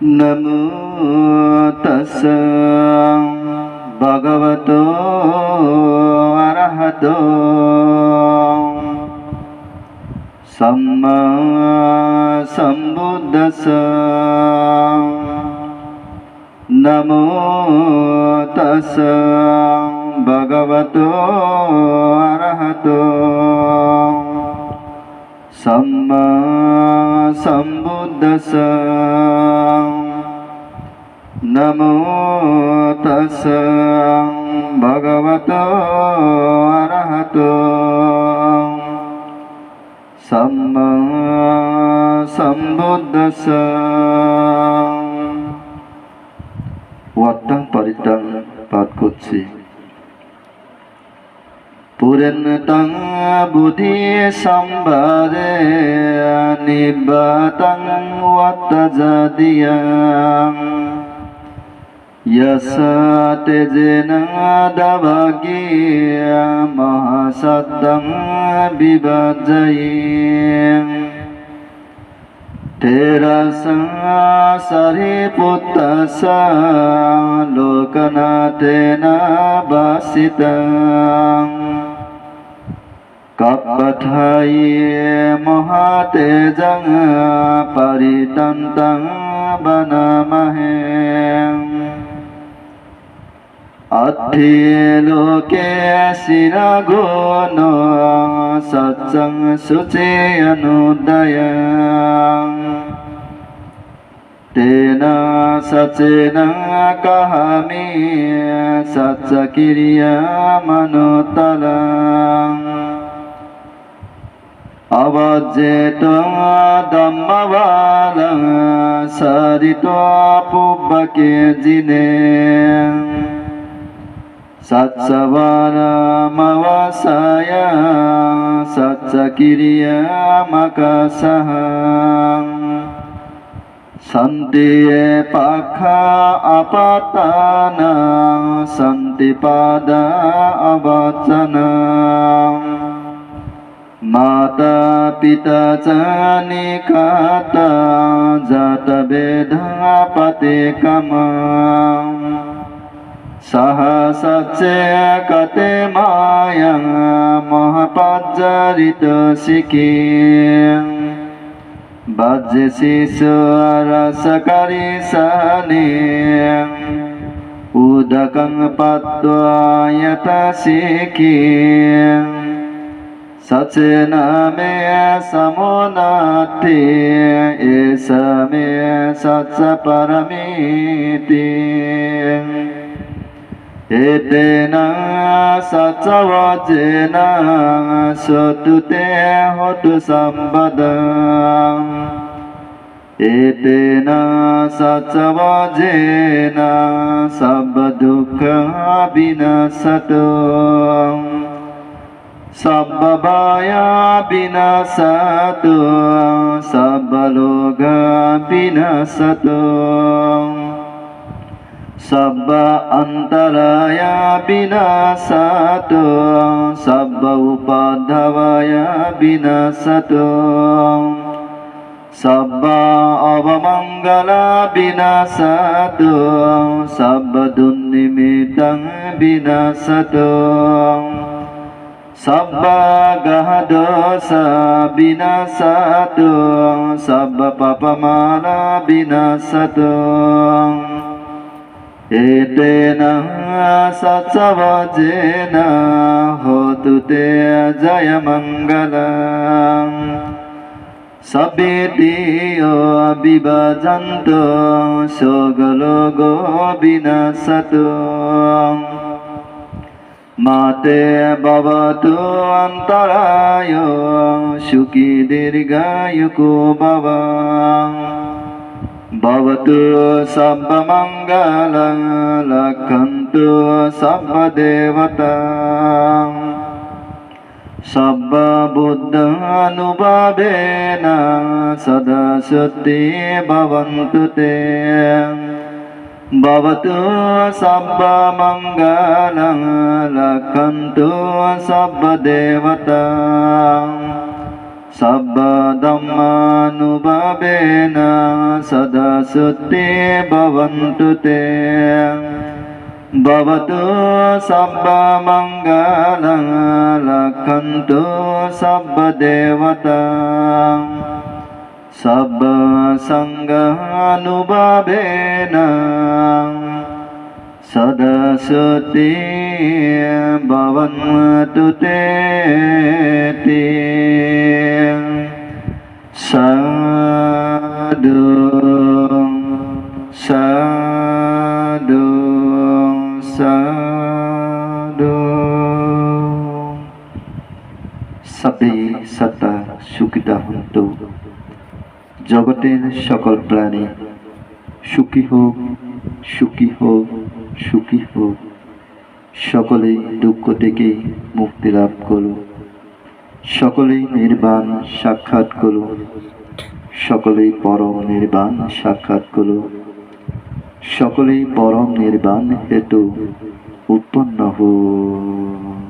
නමෝ තස් භගවතෝ අරහතෝ සම්මා සම්බුද්දස නමෝ තස් භගවතෝ අරහතෝ සම්මා සම්බුද්දස Namo tassa bhagavato arahato Sama sambuddhasa Wattang paritang patkutsi Purentang budi sambade Nibbatang watta jadiyang यस्तेजेनादभागीय महासत्तं विभजयी। तेरसरिपुत्तस लोकनाथेन भासित। कपथये महातेजं परितन्तं वनमहे। अथे लोके शिरगुण सत्सं शुचेऽनुदय तेन सचेन कहामि सत्सकिर्यमनुतलम् अवजेत धम्मबालं सरितो पुब्बके जिने सत्सवानमवसाय सत्सकिर्यमकसः। सन्ति पाखा अपतान सन्ति पाद अवचन। माता पिता च निकाता जातभेदा पतिकमा। सह सत्स्यकते माया महपज्जरित सिके बज्य शिशुरसकरि सहने उदकं पत्वायत सिके सचन में समोनते एष मे सच परमेति හෙටන සත්ස වචන සොටුතේ හොටු සම්බදං. හෙටන සත්ස වචන සබ්බ දුක්ඛ විනසතෝ සබ්බ බාය විනසතෝ සබ්බ ලෝක විනසතෝ Sabba antaraya binasatu. Sabba upadhavaya binasatu. Sabba avamangala binasatu. Sabba dunnimittang binasatu. Sabba gahadosa binasatu. Sabba papamana binasatu. বিনাশাত এতেন সৎসবজেন হতু তে জয় মঙ্গল। সবেদিও বিভজন্ত সগল গো বিনশত মাতে ভবতু অন্তরায়, সুখী দীর্ঘায়ুকো භවතු සබ්බ මංගලං ලක්ඛන්තු සබ්බ දේවතා සබ්බ බුද්ධං අනුභවේන සදාසුත්ති භවන්තු තේ භවතු සබ්බ මංගලං ලක්ඛන්තු සබ්බ දේවතා සබ්බා ධම්මානුභාවේන සදා සුත්තේ භවන්තු තේ භවතු සබ්බා මංගලං ලක්ඛන්තු සබ්බ දේවතා. සබ්බ සංඝානුභාවේන সদাসতে ভবন্মতুতে তে সাধু সাধু সাধু সবে সতা সুখিতা হন্ত জগতের সকল প্রাণী সুখী হোক সুখী হোক সুখী হোক। সকলেই দুঃখ থেকে মুক্তি লাভ করো সকলেই নির্বাণ সাক্ষাৎ করো সকলেই পরম নির্বাণ সাক্ষাৎ করো সকলেই পরম নির্বাণ হেতু উৎপন্ন হোক।